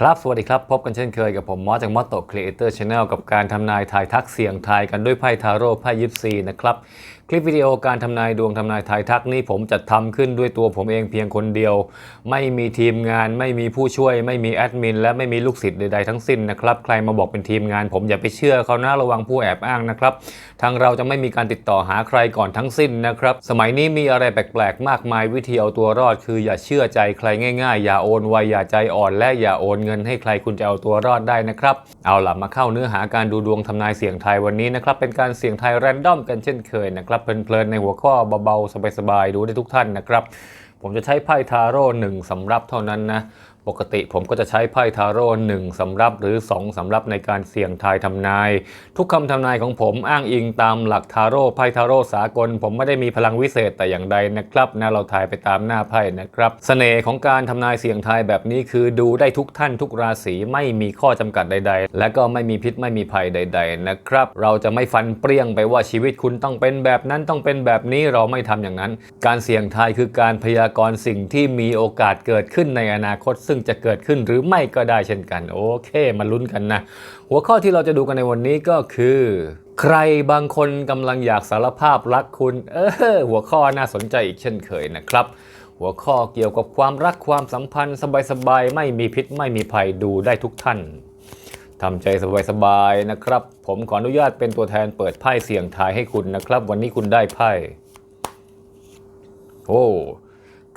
ครับ สวัสดีครับ พบกันเช่นเคยกับผมมอสจากมอสโตครีเอเตอร์ชาแนลกับการทำนายทายทักเสียงทายกันด้วยไพ่ทาโร่ไพ่ยิปซีนะครับคลิปวิดีโอการทำนายดวงทำนายทายทักนี่ผมจัดทำขึ้นด้วยตัวผมเองเพียงคนเดียว ไม่มีทีมงาน ไม่มีผู้ช่วย ไม่มีแอดมินและไม่มีลูกศิษย์ใดๆทั้งสิ้นนะครับใครมาบอกเป็นทีมงานผมอย่าไปเชื่อเขานะระวังผู้แอบอ้างนะครับทางเราจะไม่มีการติดต่อหาใครก่อนทั้งสิ้นนะครับสมัยนี้มีอะไรแปลกๆ มากมายวิธีเอาตัวรอด คืออย่าเชื่อใจใครง่ายๆ อย่าโอนไวอย่าใจอ่อนและอย่าโอนเงินให้ใครคุณจะเอาตัวรอดได้นะครับเอาล่ะมาเข้าเนื้อหาการดูดวงทำนายเสียงไทายวันนี้นะครับเป็นการเสียงไทายแรนดอมกันเช่นเคยนะครับเพลินๆในหัวข้อเบาๆสบายๆดูได้ทุกท่านนะครับ ผมจะใช้ไพ่ทาโร่หนึ่งสำรับเท่านั้นนะ ปกติผมก็จะใช้ไพ่ทาโร่หนึ่งสำรับหรือ 2สำรับในการเสี่ยงทายทำนาย ทุกคำทำนายของผมอ้างอิงตามหลักทาโร่ไพ่ทาโร่สากล ผมไม่ได้มีพลังวิเศษแต่อย่างใดนะครับนะเราทายไปตามหน้าไพ่นะครับเสน่ห์ของการทำนายเสี่ยงทายแบบนี้คือดูได้ทุกท่านทุกราศีไม่มีข้อจำกัดใด ๆ และก็ไม่มีพิษไม่มีภัยใด ๆ นะครับ เราจะไม่ฟันเปรี้ยงไปว่าชีวิตคุณต้องเป็นแบบนั้นต้องเป็นแบบนี้เราไม่ทำอย่างนั้น การเสี่ยงทายคือการพยากรณ์สิ่งที่มีโอกาสเกิดขึ้นในอนาคตซึ่งจะเกิดขึ้นหรือไม่ก็ได้เช่นกัน โอเค มาลุ้นกันนะ หัวข้อที่เราจะดูกันในวันนี้ก็คือ ใครบางคนกำลังอยากสารภาพรักคุณ เออ หัวข้อน่าสนใจอีกเช่นเคยนะครับหัวข้อเกี่ยวกับความรักความสัมพันธ์สบายๆ ไม่มีพิษไม่มีภัยดูได้ทุกท่านทำใจสบายๆนะครับ ผมขออนุญาตเป็นตัวแทนเปิดไพ่เสี่ยงทายให้คุณนะครับ วันนี้คุณได้ไพ่โอ้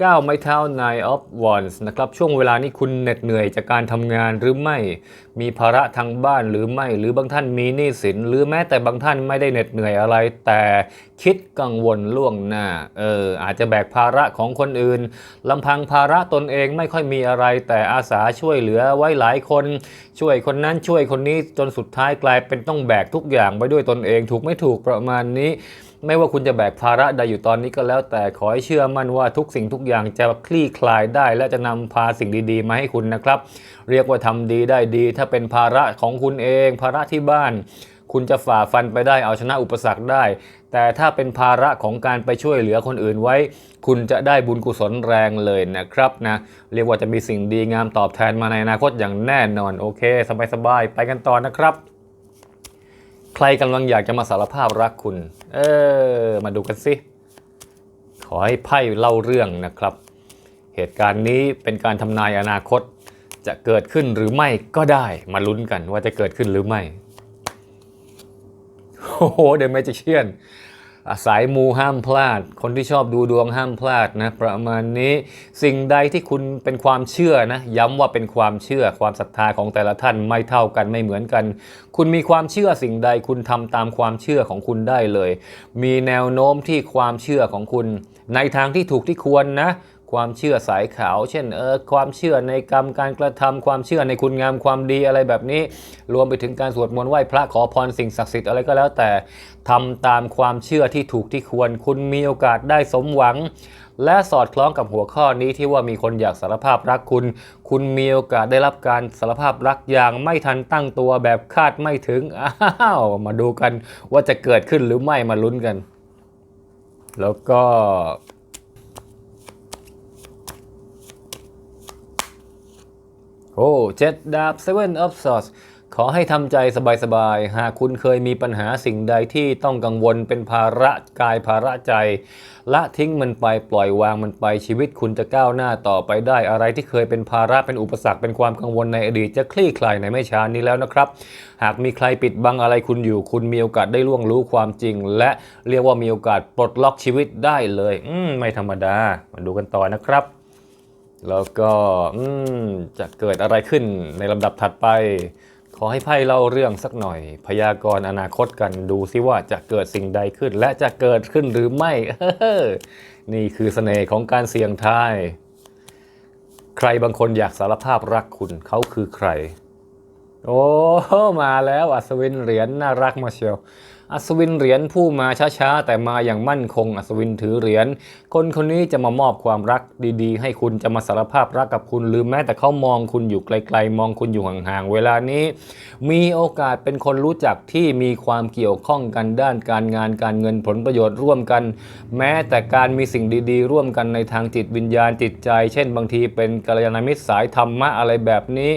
ก้าไม้เท้า Nine of Wands นะครับช่วงเวลานี้คุณเหน็ดเหนื่อยจากการทำงานหรือไม่ มีภาระทางบ้านหรือไม่ หรือบางท่านมีหนี้สิน หรือแม้แต่บางท่านไม่ได้เหน็ดเหนื่อยอะไร แต่คิดกังวลล่วงหน้าเอออาจจะแบกภาระของคนอื่นลำพังภาระตนเองไม่ค่อยมีอะไร แต่อาสาช่วยเหลือไว้หลายคน ช่วยคนนั้นช่วยคนนี้จนสุดท้ายกลายเป็นต้องแบกทุกอย่างไปด้วยตนเอง ถูกไม่ถูกประมาณนี้ ไม่ว่าคุณจะแบกภาระใดอยู่ตอนนี้ก็แล้วแต่ขอให้เชื่อมั่นว่าทุกสิ่งทุกอย่างจะคลี่คลายได้ และจะนำพาสิ่งดีๆ มาให้คุณนะครับ เรียกว่าทำดีได้ดี ถ้าเป็นภาระของคุณเอง ภาระที่บ้าน คุณจะฝ่าฟันไปได้เอาชนะอุปสรรคได้ แต่ถ้าเป็นภาระของการไปช่วยเหลือคนอื่นไว้ คุณจะได้บุญกุศลแรงเลยนะครับนะเรียกว่าจะมีสิ่งดีงามตอบแทนมาในอนาคตอย่างแน่นอนโอเค สบายๆไปกันต่อนะครับ ใครกำลังอยากจะมาสารภาพรักคุณ เออ มาดูกันสิ ขอให้ไพ่เล่าเรื่องนะครับ เหตุการณ์นี้เป็นการทำนายอนาคต จะเกิดขึ้นหรือไม่ก็ได้ มาลุ้นกันว่าจะเกิดขึ้นหรือไม่ โอ้โห เดอะแมจิเชียน สายมูห้ามพลาด คนที่ชอบดูดวงห้ามพลาดนะประมาณนี้สิ่งใดที่คุณเป็นความเชื่อนะย้ำว่าเป็นความเชื่อความศรัทธาของแต่ละท่านไม่เท่ากันไม่เหมือนกัน คุณมีความเชื่อสิ่งใดคุณทำตามความเชื่อของคุณได้เลย มีแนวโน้มที่ความเชื่อของคุณ ในทางที่ถูกที่ควรนะ ความเชื่อสายขาว เช่นเออความเชื่อในกรรมการกระทำความเชื่อในคุณงามความดีอะไรแบบนี้ รวมไปถึงการสวดมนต์ไหว้พระขอพรสิ่งศักดิ์สิทธิ์อะไรก็แล้วแต่ทำตามความเชื่อที่ถูกที่ควร คุณมีโอกาสได้สมหวัง และสอดคล้องกับหัวข้อนี้ที่ว่ามีคนอยากสารภาพรักคุณ คุณมีโอกาสได้รับการสารภาพรักอย่างไม่ทันตั้งตัวแบบคาดไม่ถึงอ้าวมาดูกันว่าจะเกิดขึ้นหรือไม่มาลุ้นกัน แล้วก็ โอ้เจ็ดดาบ Seven of Swords ขอให้ทำใจสบายๆ หากคุณเคยมีปัญหาสิ่งใดที่ต้องกังวลเป็นภาระกายภาระใจ ละทิ้งมันไปปล่อยวางมันไปชีวิตคุณจะก้าวหน้าต่อไปได้อะไรที่เคยเป็นภาระเป็นอุปสรรคเป็นความกังวลในอดีตจะคลี่คลายในไม่ช้านี้แล้วนะครับ หากมีใครปิดบังอะไรคุณอยู่ คุณมีโอกาสได้ล่วงรู้ความจริง และเรียกว่ามีโอกาสปลดล็อกชีวิตได้เลย อืมไม่ธรรมดา มาดูกันต่อนะครับ แล้วก็จะเกิดอะไรขึ้นในลำดับถัดไป ขอให้ไพ่เล่าเรื่องสักหน่อย พยากรณ์อนาคตกันดูซิว่าจะเกิดสิ่งใดขึ้น และจะเกิดขึ้นหรือไม่ นี่คือเสน่ห์ของการเสี่ยงทาย ใครบางคนอยากสารภาพรักคุณเขาคือใคร โอ้ มาแล้วอัศวินเหรียญน่ารักมาเชียว อัศวินเหรียญผู้มาช้าๆ แต่มาอย่างมั่นคง อัศวินถือเหรียญ คนคนนี้จะมามอบความรักดีๆ ให้คุณจะมาสารภาพรักกับคุณหรือแม้แต่เขามองคุณอยู่ไกลๆ มองคุณอยู่ห่างๆ เวลานี้ มีโอกาสเป็นคนรู้จักที่มีความเกี่ยวข้องกันด้านการงานการเงินผลประโยชน์ร่วมกัน แม้แต่การมีสิ่งดีๆ ร่วมกันในทางจิตวิญญาณจิตใจ เช่น บางทีเป็นกัลยาณมิตรสายธรรมะอะไรแบบนี้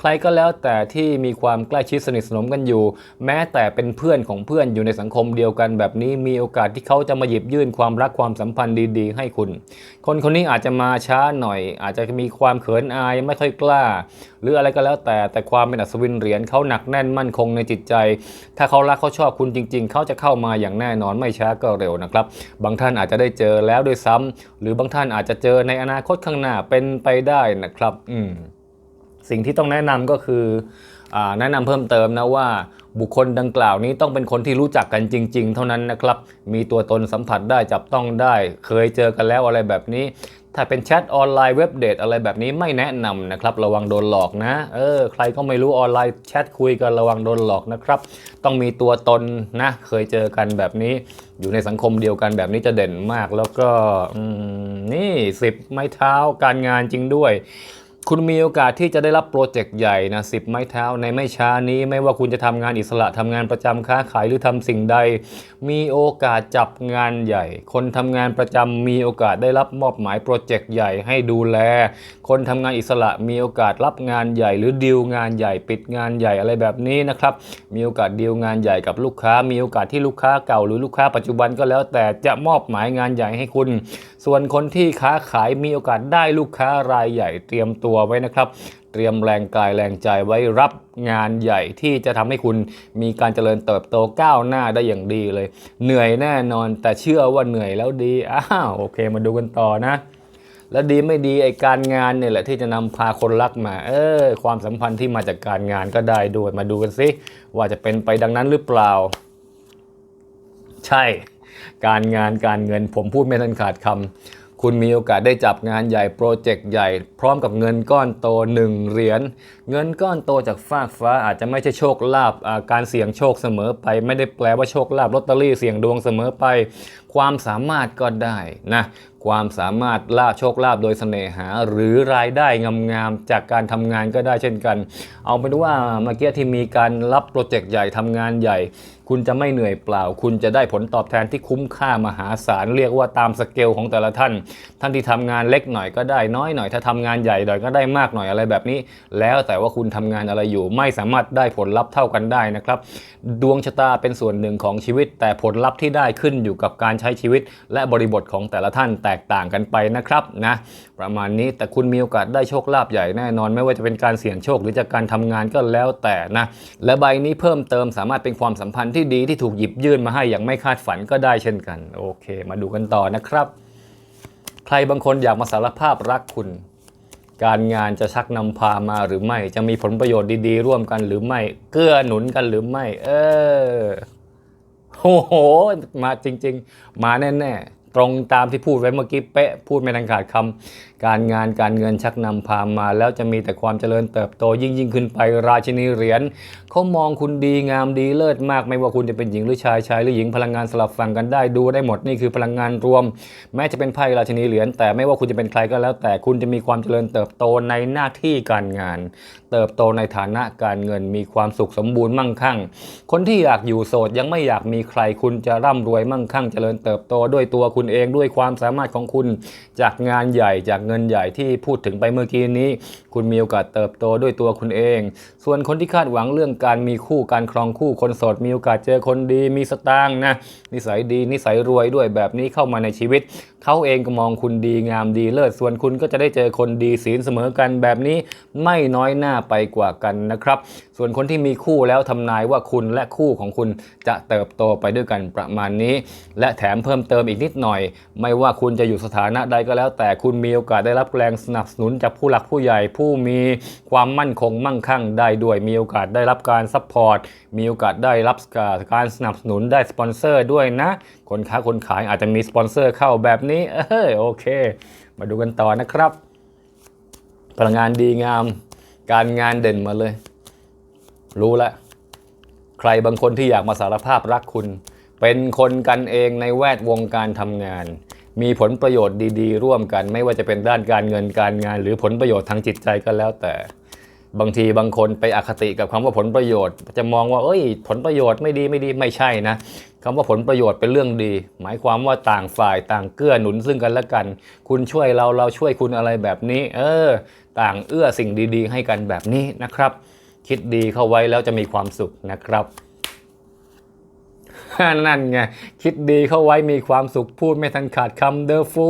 ใครก็แล้วแต่ที่มีความใกล้ชิดสนิทสนมกันอยู่ แม้แต่เป็นเพื่อนของเพื่อนอยู่ในสังคมเดียวกันแบบนี้มีโอกาสที่เขาจะมาหยิบยื่นความรักความสัมพันธ์ดีๆ ให้คุณ คนคนนี้อาจจะมาช้าหน่อย อาจจะมีความเขินอายไม่ค่อยกล้า หรืออะไรก็แล้วแต่แต่ความเป็นอัศวินเหรียญเขาหนักแน่นมั่นคงในจิตใจ ถ้าเขารักเขาชอบคุณจริง ๆ เขาจะเข้ามาอย่างแน่นอนไม่ช้าก็เร็วนะครับ บางท่านอาจจะได้เจอแล้วด้วยซ้ำหรือบางท่านอาจจะเจอในอนาคตข้างหน้าเป็นไปได้นะครับ อืม สิ่งที่ต้องแนะนำก็คืออแนะนำเพิ่มเติมนะว่าบุคคลดังกล่าวนี้ต้องเป็นคนที่รู้จักกันจริง ๆ เท่านั้นนะครับ มีตัวตนสัมผัสได้จับต้องได้ เคยเจอกันแล้วอะไรแบบนี้ ถ้าเป็นแชทออนไลน์เว็บเดทอะไรแบบนี้ไม่แนะนำนะครับ ระวังโดนหลอกนะ เออ ใครก็ไม่รู้ออนไลน์แชทคุยกันระวังโดนหลอกนะครับ ต้องมีตัวตนนะ เคยเจอกันแบบนี้ อยู่ในสังคมเดียวกันแบบนี้จะเด่นมาก แล้วก็นี่สิบไม้เท้าการงานจริงด้วย คุณมีโอกาสที่จะได้รับโปรเจกต์ใหญ่นะสิบไม้เท้าในไม่ช้านี้ไม่ว่าคุณจะทำงานอิสระทำงานประจำค้าขายหรือทำสิ่งใด มีโอกาสจับงานใหญ่ คนทำงานประจำมีโอกาสได้รับมอบหมายโปรเจกต์ใหญ่ให้ดูแล คนทำงานอิสระมีโอกาสรับงานใหญ่ หรือดีลงานใหญ่ปิดงานใหญ่อะไรแบบนี้นะครับมีโอกาสดีลงานใหญ่กับลูกค้า มีโอกาสที่ลูกค้าเก่า หรือลูกค้าปัจจุบันก็แล้ว แต่จะมอบหมายงานใหญ่ให้คุณ ส่วนคนที่ค้าขายมีโอกาสได้ลูกค้ารายใหญ่เตรียมตัวไว้นะครับ เตรียมแรงกายแรงใจไว้รับงานใหญ่ที่จะทำให้คุณมีการเจริญเติบโตก้าวหน้าได้อย่างดีเลย เหนื่อยแน่นอนแต่เชื่อว่าเหนื่อยแล้วดีอ้าวโอเคมาดูกันต่อนะแล้วดีไม่ดีไอการงานเนี่ยแหละที่จะนำพาคนรักมา เออ ความสัมพันธ์ที่มาจากการงานก็ได้ด้วยมาดูกันสิว่าจะเป็นไปดังนั้นหรือเปล่า ใช่ การงานการเงินผมพูดไม่ทันขาดคำ คุณมีโอกาสได้จับงานใหญ่โปรเจกต์ใหญ่ พร้อมกับเงินก้อนโตหนึ่งเหรียญเงินก้อนโตจากฟากฟ้าอาจจะไม่ใช่โชคลาภอ่าการเสี่ยงโชคเสมอไป ไม่ได้แปลว่าโชคลาภลอตเตอรี่เสี่ยงดวงเสมอไป ความสามารถก็ได้นะความสามารถล่าโชคลาภโดยเสน่หา หรือรายได้งามๆจากการทำงานก็ได้เช่นกัน เอาเป็นว่าเมื่อกี้ที่มีการรับโปรเจกต์ใหญ่ทำงานใหญ่ คุณจะไม่เหนื่อยเปล่า คุณจะได้ผลตอบแทนที่คุ้มค่ามหาศาลเรียกว่าตามสเกลของแต่ละท่าน ท่านที่ทำงานเล็กหน่อยก็ได้น้อยหน่อยถ้าทำงานใหญ่หน่อยก็ได้มากหน่อยอะไรแบบนี้ แล้วแต่ว่าคุณทำงานอะไรอยู่ไม่สามารถได้ผลลัพธ์เท่ากันได้นะครับ ดวงชะตาเป็นส่วนหนึ่งของชีวิต แต่ผลลัพธ์ที่ได้ขึ้นอยู่กับการใช้ชีวิต และบริบทของแต่ละท่านแตกต่างกันไปนะครับนะประมาณนี้แต่คุณมีโอกาสได้โชคลาภใหญ่แน่นอน ไม่ว่าจะเป็นการเสี่ยงโชคหรือจากการทำงานก็แล้วแต่นะและใบนี้เพิ่มเติมสามารถเป็นความสัมพันธ์ที่ดีที่ถูกหยิบยื่นมาให้อย่างไม่คาดฝันก็ได้เช่นกัน โอเค มาดูกันต่อนะครับ ใครบางคนอยากมาสารภาพรักคุณการงานจะชักนำพามาหรือไม่ จะมีผลประโยชน์ดีๆ ร่วมกันหรือไม่ เกื้อหนุนกันหรือไม่ เออ โอ้โห มาจริง ๆ มาแน่ ๆ ตรงตามที่พูดไว้เมื่อกี้เป๊ะพูดไม่ทันขาดคำการงานการเงินชักนำพามา แล้วจะมีแต่ความเจริญเติบโตยิ่งยิ่งขึ้นไปราชินีเหรียญเขามองคุณดีงามดีเลิศมาก ไม่ว่าคุณจะเป็นหญิงหรือชายชายหรือหญิงพลังงานสลับฝั่งกันได้ดูได้หมดนี่คือพลังงานรวม แม้จะเป็นไพ่ราชินีเหรียญแต่ไม่ว่าคุณจะเป็นใครก็แล้ว แต่คุณจะมีความเจริญเติบโตในหน้าที่การงาน เติบโตในฐานะการเงินมีความสุขสมบูรณ์มั่งคั่ง คนที่อยากอยู่โสดยังไม่อยากมีใครคุณจะร่ำรวยมั่งคั่งเจริญเติบโตด้วยตัวคุณเองด้วยความสามารถของคุณจากงานใหญ่จากเงินใหญ่ที่พูดถึงไปเมื่อกี้นี้ คุณมีโอกาสเติบโตด้วยตัวคุณเอง ส่วนคนที่คาดหวังเรื่องการมีคู่การครองคู่คนโสดมีโอกาสเจอคนดี มีสตางค์นะนิสัยดีนิสัยรวยด้วยแบบนี้เข้ามาในชีวิตเขาเองก็มองคุณดีงามดีเลิศส่วนคุณก็จะได้เจอคนดีศีลเสมอกันแบบนี้ไม่น้อยหน้าไปกว่ากันนะครับ ส่วนคนที่มีคู่แล้วทำนายว่าคุณและคู่ของคุณจะเติบโตไปด้วยกันประมาณนี้ และแถมเพิ่มเติมอีกนิดหน่อย ไม่ว่าคุณจะอยู่สถานะใดก็แล้ว แต่คุณมีโอกาสได้รับแรงสนับสนุนจากผู้หลักผู้ใหญ่ ผู้มีความมั่นคงมั่งคั่งได้ด้วยมีโอกาสได้รับการซัพพอร์ตมีโอกาสได้รับการสนับสนุนได้สปอนเซอร์ด้วยนะ คนค้าคนขายอาจจะมีสปอนเซอร์เข้าแบบนี้เออโอเค มาดูกันต่อนะครับ พลังงานดีงาม การงานเด่นมาเลย รู้แล้วใครบางคนที่อยากมาสารภาพรักคุณ เป็นคนกันเองในแวดวงการทำงาน มีผลประโยชน์ดีๆ ร่วมกัน ไม่ว่าจะเป็นด้านการเงินการงาน หรือผลประโยชน์ทางจิตใจก็แล้วแต่ บางทีบางคนไปอคติกับคำว่าผลประโยชน์ จะมองว่า เอ้ย ผลประโยชน์ไม่ดีไม่ดีไม่ใช่นะคำว่าผลประโยชน์เป็นเรื่องดี หมายความว่าต่างฝ่ายต่างเกื้อหนุนซึ่งกันและกัน คุณช่วยเราเราช่วยคุณอะไรแบบนี้ เออ ต่างเอื้อสิ่งดี ๆ ให้กันแบบนี้นะครับ คิดดีเข้าไว้แล้วจะมีความสุขนะครับนั่นไง คิดดีเข้าไว้มีความสุขพูดไม่ทันขาดคำเดอฟู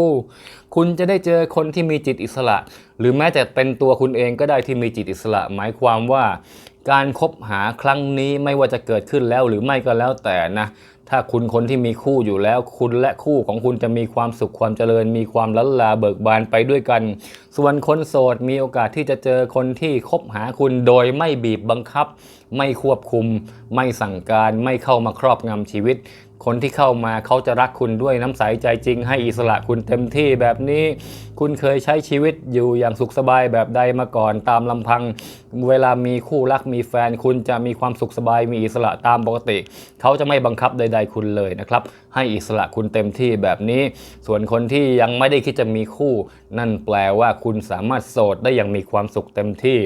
คุณจะได้เจอคนที่มีจิตอิสระ หรือแม้แต่เป็นตัวคุณเองก็ได้ที่มีจิตอิสระ หมายความว่า การคบหาครั้งนี้ไม่ว่าจะเกิดขึ้นแล้วหรือไม่ก็แล้วแต่นะ ถ้าคุณคนที่มีคู่อยู่แล้ว คุณและคู่ของคุณจะมีความสุขความเจริญ มีความลันลาเบิกบานไปด้วยกัน ส่วนคนโสดมีโอกาสที่จะเจอคนที่คบหาคุณโดยไม่บีบบังคับไม่ควบคุม ไม่สั่งการไม่เข้ามาครอบงำชีวิต คนที่เข้ามาเขาจะรักคุณด้วยน้ำใสใจจริง ให้อิสระคุณเต็มที่แบบนี้ คุณเคยใช้ชีวิตอยู่อย่างสุขสบายแบบใดมาก่อนตามลำพัง เวลามีคู่รักมีแฟน คุณจะมีความสุขสบายมีอิสระตามปกติ เขาจะไม่บังคับใด ๆ คุณเลยนะครับให้อิสระคุณเต็มที่แบบนี้ ส่วนคนที่ยังไม่ได้คิดจะมีคู่ นั่นแปลว่าคุณสามารถโสดได้อย่างมีความสุขเต็มที่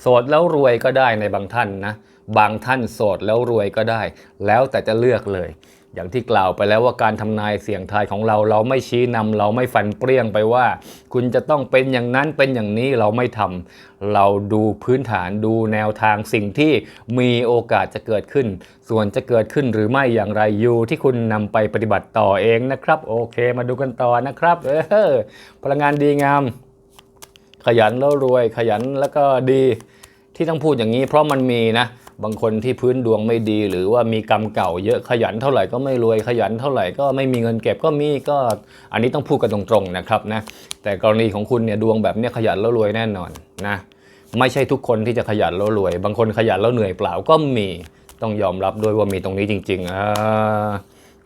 โสดแล้วรวยก็ได้ในบางท่านนะ บางท่านโสดแล้วรวยก็ได้ แล้วแต่จะเลือกเลย อย่างที่กล่าวไปแล้วว่าการทำนายเสียงทายของเราเราไม่ชี้นำเราไม่ฟันเปรี้ยงไปว่า คุณจะต้องเป็นอย่างนั้นเป็นอย่างนี้เราไม่ทำเราดูพื้นฐานดูแนวทางสิ่งที่มีโอกาสจะเกิดขึ้น ส่วนจะเกิดขึ้นหรือไม่อย่างไรอยู่ที่คุณนำไปปฏิบัติต่อเองนะครับ โอเคมาดูกันต่อนะครับเออพลังงานดีงาม ขยันแล้วรวยขยันแล้วก็ดีที่ต้องพูดอย่างนี้ เพราะมันมีนะ บางคนที่พื้นดวงไม่ดี หรือว่ามีกรรมเก่าเยอะขยันเท่าไหร่ก็ไม่รวยขยันเท่าไหร่ก็ไม่มีเงินเก็บก็มีก็อันนี้ต้องพูดกันตรงๆนะครับนะแต่กรณีของคุณเนี่ยดวงแบบเนี้ยขยันแล้วรวยแน่นอนนะไม่ใช่ทุกคนที่จะขยันแล้วรวย บางคนขยันแล้วเหนื่อยเปล่าก็มีต้องยอมรับด้วยว่ามีตรงนี้จริงๆอ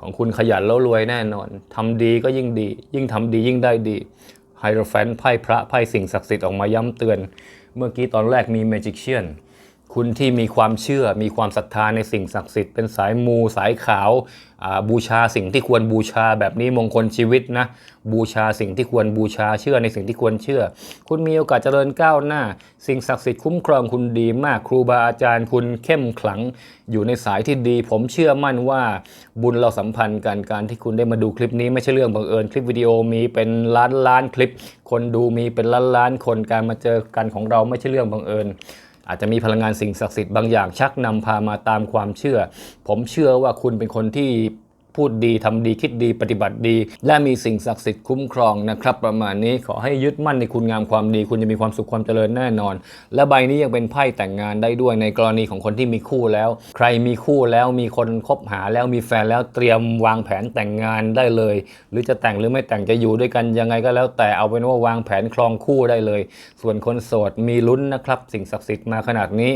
ของคุณขยันแล้วรวยแน่นอนทำดีก็ยิ่งดี ยิ่งทำดียิ่งได้ดีไฮโดรแฟนไพ่พระไพ่สิ่งศักดิ์สิทธิ์ออกมาย้ำเตือน เมื่อกี้ตอนแรกมีเมจิกเชียน คุณที่มีความเชื่อมีความศรัทธาในสิ่งศักดิ์สิทธิ์เป็นสายมูสายขาวบูชาสิ่งที่ควรบูชาแบบนี้มงคลชีวิตนะบูชาสิ่งที่ควรบูชาเชื่อในสิ่งที่ควรเชื่อ คุณมีโอกาสเจริญก้าวหน้า สิ่งศักดิ์สิทธิ์คุ้มครองคุณดีมากครูบาอาจารย์คุณเข้มขลังอยู่ในสายที่ดี ผมเชื่อมั่นว่าบุญเราสัมพันธ์กันการที่คุณได้มาดูคลิปนี้ไม่ใช่เรื่องบังเอิญคลิปวิดีโอมีเป็นล้านล้านคลิป คนดูมีเป็นล้านล้านคนการมาเจอกันของเราไม่ใช่เรื่องบังเอิญ อาจจะมีพลังงานสิ่งศักดิ์สิทธิ์บางอย่างชักนำพามาตามความเชื่อ ผมเชื่อว่าคุณเป็นคนที่ พูดดีทำดีคิดดีปฏิบัติดี และมีสิ่งศักดิ์สิทธิ์คุ้มครองนะครับ ประมาณนี้ขอให้ยึดมั่นในคุณงามความดี คุณจะมีความสุขความเจริญแน่นอน และใบนี้ยังเป็นไพ่แต่งงานได้ด้วยในกรณีของคนที่มีคู่แล้ว ใครมีคู่แล้วมีคนคบหาแล้วมีแฟนแล้วเตรียมวางแผนแต่งงานได้เลย หรือจะแต่งหรือไม่แต่งจะอยู่ด้วยกันยังไงก็แล้ว แต่เอาเป็นว่าวางแผนครองคู่ได้เลย ส่วนคนโสดมีลุ้นนะครับ สิ่งศักดิ์สิทธิ์มาขนาดนี้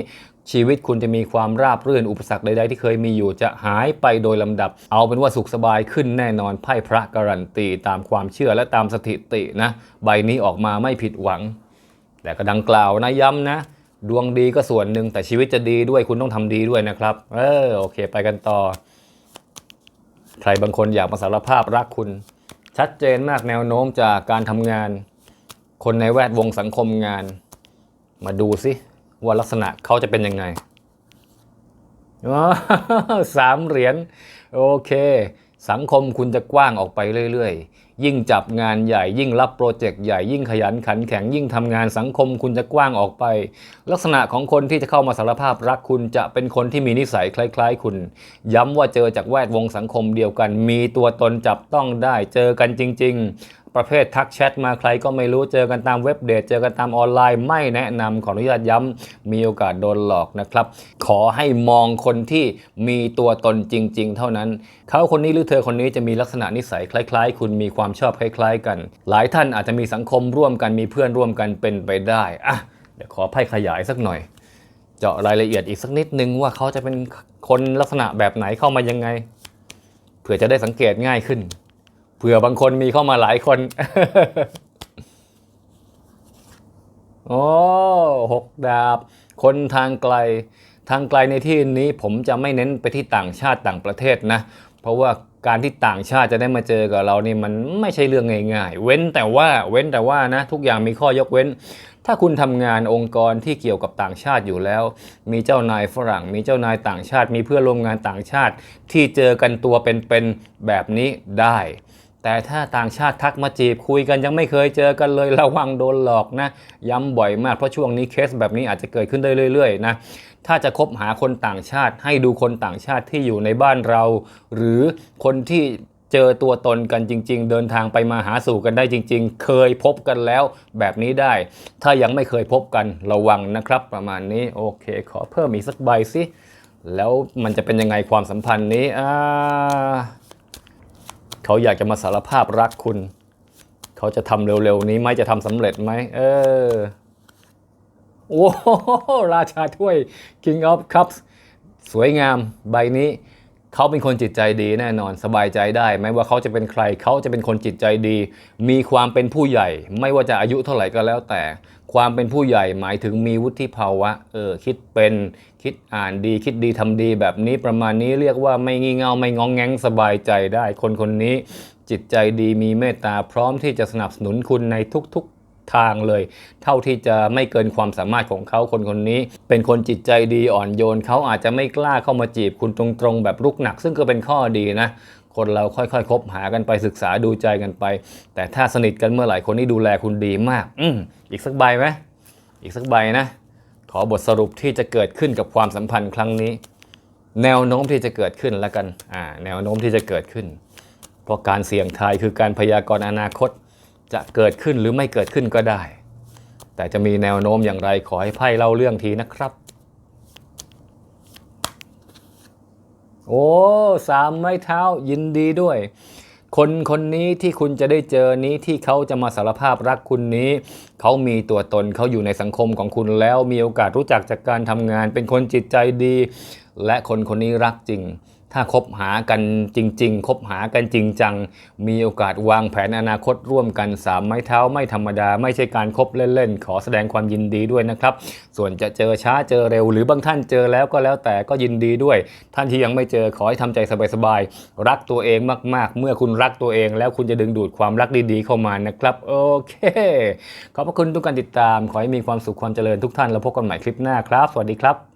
ชีวิตคุณจะมีความราบรื่นอุปสรรคใดๆที่เคยมีอยู่จะหายไปโดยลำดับ เอาเป็นว่าสุขสบายขึ้นแน่นอนไพ่พระการันตีตามความเชื่อและตามสถิตินะ ใบนี้ออกมาไม่ผิดหวัง แต่ก็ดังกล่าวนะย้ำนะ ดวงดีก็ส่วนหนึ่งแต่ชีวิตจะดีด้วยคุณต้องทำดีด้วยนะครับ เออโอเค ไปกันต่อ ใครบางคนอยากมาสารภาพรักคุณ ชัดเจนมากแนวโน้มจากการทำงาน คนในแวดวงสังคมงาน มาดูสิ ว่าลักษณะเขาจะเป็นยังไงสามเหรียญโอเค สังคมคุณจะกว้างออกไปเรื่อยๆ ยิ่งจับงานใหญ่ยิ่งรับโปรเจกต์ใหญ่ยิ่งขยันขันแข็งยิ่งทำงานสังคมคุณจะกว้างออกไป ลักษณะของคนที่จะเข้ามาสารภาพรักคุณจะเป็นคนที่มีนิสัยคล้าย ๆ คุณ ย้ำว่าเจอจากแวดวงสังคมเดียวกัน มีตัวตนจับต้องได้เจอกันจริง ๆ ประเภททักแชทมาใครก็ไม่รู้เจอกันตามเว็บเดทเจอกันตามออนไลน์ไม่แนะนำขออนุญาตย้ำมีโอกาสโดนหลอกนะครับ ขอให้มองคนที่มีตัวตนจริง ๆ เท่านั้น เขาคนนี้หรือเธอคนนี้จะมีลักษณะนิสัยคล้าย ๆ คุณมีความชอบคล้าย ๆ กัน หลายท่านอาจจะมีสังคมร่วมกันมีเพื่อนร่วมกันเป็นไปได้อะเดี๋ยวขอไพ่ขยายสักหน่อย เจาะรายละเอียดอีกสักนิดนึงว่าเขาจะเป็นคนลักษณะแบบไหนเข้ามายังไงเผื่อจะได้สังเกตง่ายขึ้น ผื่อบางคนมีเข้ามาหลายคนโอ้หกดาบ คนทางไกล ทางไกลในที่นี้ผมจะไม่เน้นไปที่ต่างชาติต่างประเทศนะ เพราะว่าการที่ต่างชาติจะได้มาเจอกับเรานี่มันไม่ใช่เรื่องง่าย ๆ เว้นแต่ว่าเว้นแต่ว่านะ ทุกอย่างมีข้อยกเว้น ถ้าคุณทำงานองค์กรที่เกี่ยวกับต่างชาติอยู่แล้ว มีเจ้านายฝรั่ง มีเจ้านายต่างชาติ มีเพื่อนร่วมงานต่างชาติ ที่เจอกันตัวเป็นๆแบบนี้ได้ แต่ถ้าต่างชาติทักมาจีบคุยกันยังไม่เคยเจอกันเลยระวังโดนหลอกนะ ย้ำบ่อยมากเพราะช่วงนี้เคสแบบนี้อาจจะเกิดขึ้นได้เรื่อยๆนะถ้าจะคบหาคนต่างชาติให้ดูคนต่างชาติที่อยู่ในบ้านเรา หรือคนที่เจอตัวตนกันจริง ๆ เดินทางไปมาหาสู่กันได้จริง ๆ เคยพบกันแล้วแบบนี้ได้ ถ้ายังไม่เคยพบกันระวังนะครับ ประมาณนี้โอเค ขอเพิ่มอีกสักใบสิแล้วมันจะเป็นยังไงความสัมพันธ์นี้อ่า เขาอยากจะมาสารภาพรักคุณ เขาจะทำเร็วๆนี้ไหมจะทำสำเร็จไหมเออโอ้โหราชาถ้วย King of Cups สวยงามใบนี้ เขาเป็นคนจิตใจดีแน่นอนสบายใจได้ไม่ว่าเขาจะเป็นใคร เขาจะเป็นคนจิตใจดี มีความเป็นผู้ใหญ่ ไม่ว่าจะอายุเท่าไหร่ก็แล้วแต่ความเป็นผู้ใหญ่หมายถึงมีวุฒิภาวะเออคิดเป็นคิดอ่านดี คิดดีทำดีแบบนี้ประมาณนี้เรียกว่าไม่งี่เง่าไม่งองแงงสบายใจได้ คนคนนี้จิตใจดีมีเมตตาพร้อมที่จะสนับสนุนคุณในทุกๆทางเลย เท่าที่จะไม่เกินความสามารถของเขาคนคนนี้ เป็นคนจิตใจดีอ่อนโยนเขาอาจจะไม่กล้าเข้ามาจีบคุณตรงๆ แบบลุกหนัก ซึ่งก็เป็นข้อดีนะ คนเราค่อยๆคบหากันไปศึกษาดูใจกันไป แต่ถ้าสนิทกันเมื่อไหร่คนนี้ดูแลคุณดีมาก อืมอีกสักใบไหมอีกสักใบนะ ขอบทสรุปที่จะเกิดขึ้นกับความสัมพันธ์ครั้งนี้ แนวโน้มที่จะเกิดขึ้นแล้วกันอ่าแนวโน้มที่จะเกิดขึ้น เพราะการเสี่ยงทายคือการพยากรณ์อนาคต จะเกิดขึ้นหรือไม่เกิดขึ้นก็ได้ แต่จะมีแนวโน้มอย่างไรขอให้ไพ่เล่าเรื่องทีนะครับ โอ้สามไม้เท้ายินดีด้วย คนคนนี้ที่คุณจะได้เจอนี้ที่เขาจะมาสารภาพรักคุณนี้ เขามีตัวตนเขาอยู่ในสังคมของคุณแล้วมีโอกาสรู้จักจากการทำงาน เป็นคนจิตใจดี และคนคนนี้รักจริง ถ้าคบหากันจริง ๆ คบหากันจริงจัง มีโอกาสวางแผนอนาคตร่วมกันสามไม้เท้าไม่ธรรมดา ไม่ใช่การคบเล่นๆ ขอแสดงความยินดีด้วยนะครับ ส่วนจะเจอช้าเจอเร็ว หรือบางท่านเจอแล้วก็แล้วแต่ก็ยินดีด้วย ท่านที่ยังไม่เจอขอให้ทำใจสบายๆ รักตัวเองมากๆ เมื่อคุณรักตัวเองแล้วคุณจะดึงดูดความรักดีๆ เข้ามานะครับโอเค ขอบพระคุณทุกการติดตาม ขอให้มีความสุขความเจริญทุกท่านแล้วพบกันใหม่คลิปหน้าครับ สวัสดีครับ